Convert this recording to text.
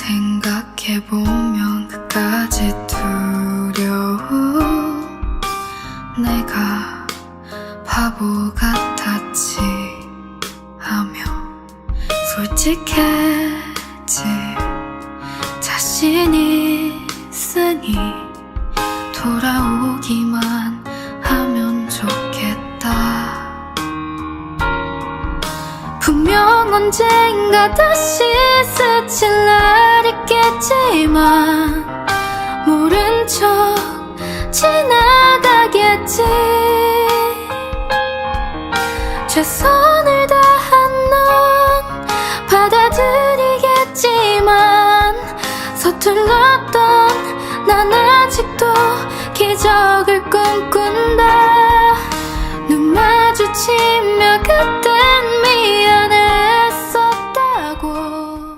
생각해보면 끝까지 두려워. 내가 바보 같았지 하며 솔직해지. 자신이 있으니 돌아오기만 하면 좋겠다. 분명 언젠가 다시 지나가겠지. 최선을 다한 넌 받아들이겠지만 서툴렀던 난 아직도 기적을 꿈꾼다. 눈 마주치며